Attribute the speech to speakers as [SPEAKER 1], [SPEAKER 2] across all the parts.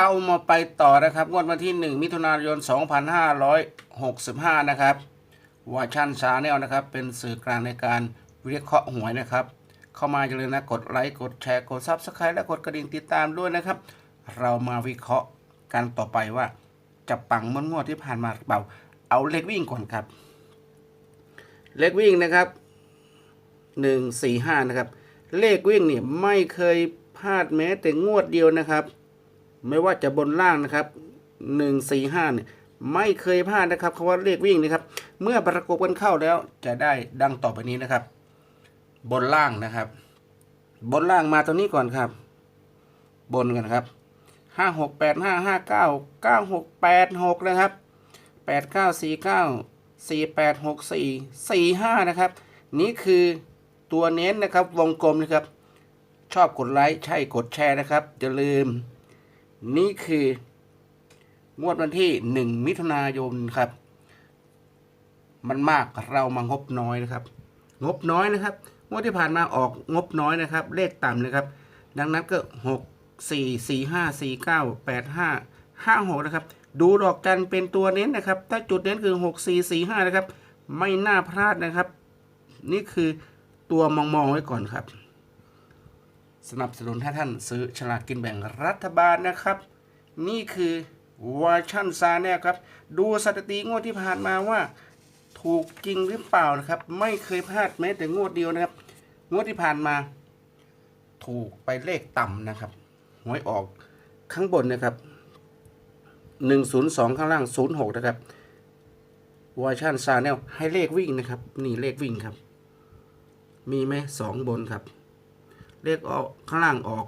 [SPEAKER 1] เรามาไปต่อนะครับ งวดวันที่ 1 มิถุนายน 2565 นะครับวาชันชาแนลนะครับ เป็นสื่อกลางในการวิเคราะห์หวยนะครับ เข้ามาอย่าลืมนะกดไลค์กดแชร์กดซับสไครต์และกดกระดิ่งติดตามด้วยนะครับ เรามาวิเคราะห์กันต่อไปว่า จะปังมื่อนงวดที่ผ่านมาเปล่า เอาเลขวิ่งก่อนครับ เลขวิ่งนะครับหนึ่งสี่ห้านะครับ เลขวิ่งเนี่ยไม่เคยพลาดแม้แต่งวดเดียวนะครับ ไม่ว่าจะบนล่างนะครับหนึ่งสี่ห้าเนี่ยไม่เคยพลาดนะครับคำว่าเลขวิ่งนะครับ เมื่อประกบกันเข้าแล้วจะได้ดังต่อไปนี้นะครับ บนล่างนะครับ บนล่างมาตรงนี้ก่อนครับ บนกันครับห้าหกแปดห้าห้าเก้าเก้าหกแปดหกนะครับแปดเก้าสี่เก้าสี่แปดหกสี่สี่ห้านะครับ นี่คือตัวเน้นนะครับวงกลมนะครับ ชอบกดไลค์ใช่กดแชร์นะครับอย่าลืม นี่คืองวดวันที่หนึ่งมิถุนายนครับ มันมากเรามางบน้อยนะครับ งบน้อยนะครับ งวดที่ผ่านมาออกงบน้อยนะครับ เลขต่ำนะครับ ดังนั้นก็หกสี่สี่ห้าสี่เก้าแปดห้าห้าหกนะครับ ดูดอกจันเป็นตัวเน้นนะครับ ถ้าจุดเน้นคือหกสี่สี่ห้านะครับ ไม่น่าพลาดนะครับ นี่คือตัวมองมองๆไว้ก่อนครับ สนับสนุนให้ท่านซื้อฉลากกินแบ่งรัฐบาลนะครับ นี่คือวอร์ชันซาแนลครับ ดูสถิติงวดที่ผ่านมาว่า ถูกจริงหรือเปล่านะครับ ไม่เคยพลาดแม้แต่งวดเดียวนะครับ งวดที่ผ่านมา ถูกไปเลขต่ำนะครับหวยออกข้างบนนะครับ 102 ข้างล่าง 06 นะครับวอร์ชันซาแนลให้เลขวิ่งนะครับ นี่เลขวิ่งครับ มีไหมสองบนครับ เลขออกข้างล่างออก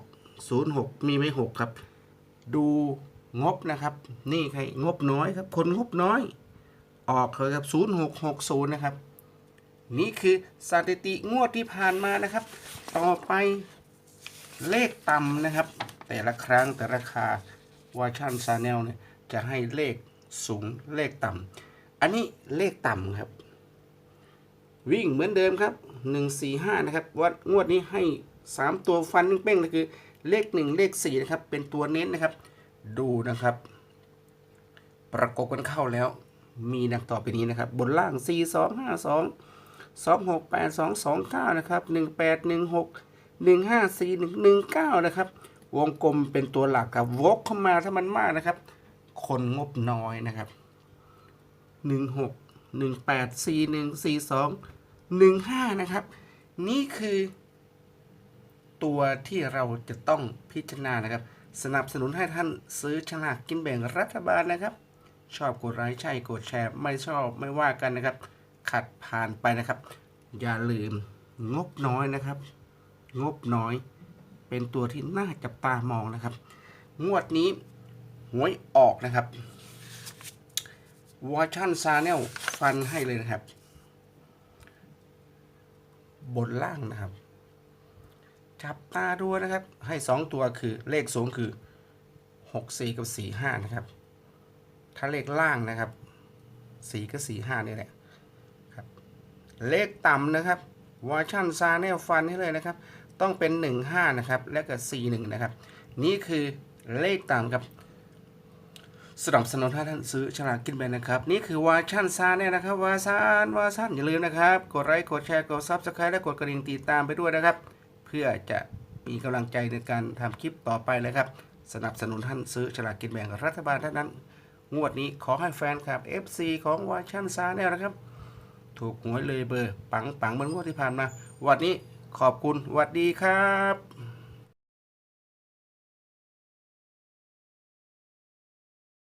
[SPEAKER 1] 06 มีไหม6ครับ ดูงบนะครับ นี่ใครงบน้อยครับ คนงบน้อย ออกเลยครับ 0660 นะครับ นี่คือสถิติงวดที่ผ่านมานะครับ ต่อไปเลขต่ำนะครับ แต่ละครั้งแต่ราคาวาชันซาแนลเนี่ยจะให้เลขสูงเลขต่ำอันนี้เลขต่ำครับ วิ่งเหมือนเดิมครับ 145 นะครับวัดงวดนี้ให้ 3 ตัวฟันเป้งๆเลยคือเลข 1 เลข4นะครับเป็นตัวเน้นนะครับ ดูนะครับ ประกบกันเข้าแล้ว มีดังต่อไปนี้นะครับ บนล่าง 4 2 5 2 2 6 8 2 2 9นะครับ1 8 1 6 1 5 4 1 1 9นะครับวงกลมเป็นตัวหลักกับวกเข้ามาถ้ามันมากนะครับ คนงบน้อยนะครับ 1 6 1 8 4 1 4 2 1 5 นะครับ นี่คือ ตัวที่เราจะต้องพิจารณานะครับ สนับสนุนให้ท่านซื้อฉลากกินแบ่งรัฐบาลนะครับ ชอบกดไลค์ใช่กดแชร์ ไม่ชอบไม่ว่ากันนะครับ ขัดผ่านไปนะครับ อย่าลืมงบน้อยนะครับ งบน้อย เป็นตัวที่น่าจับตามองนะครับ งวดนี้หวยออกนะครับวอชั่นซาแนลฟันให้เลยนะครับ บนล่างนะครับ จับตาดูนะครับ ให้สองตัวคือเลขสูงคือหกสี่กับสี่ห้านะครับ ถ้าเลขล่างนะครับสี่กับสี่ห้านี่แหละครับ เลขต่ำนะครับวอชั่นซาแนลฟันให้เลยนะครับ ต้องเป็นหนึ่งห้านะครับ และก็สี่หนึ่งนะครับ นี่คือเลขต่ำครับสนับสนุนให้ท่านซื้อฉลากกินแบ่งนะครับ นี่คือวาชั่นซาเนี่ยนะครับ วาซานวาซันอย่าลืมนะครับ กดไลค์กดแชร์กดซับสไครต์และกดกระดิ่งติดตามไปด้วยนะครับ พื่อจะมีกำลังใจในการทำคลิปต่อไปเลยครับ สนับสนุนท่านซื้อฉลากกินแบ่งรัฐบาลเท่านั้น งวดนี้ขอให้แฟนคลับ FC ของวาชันซาแนลนะครับ ถูกหวยเลยเบอร์ ปังปังเหมือนงวดที่ผ่านมา วันนี้ขอบคุณวัดดีครับ